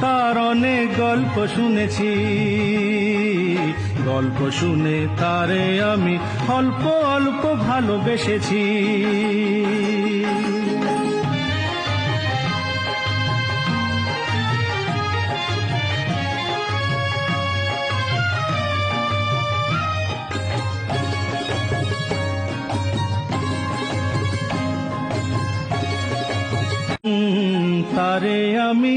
তার অনেক গল্প শুনেছি। গল্প শুনে তারে আমি অল্প অল্প ভালোবেসেছি। তারে আমি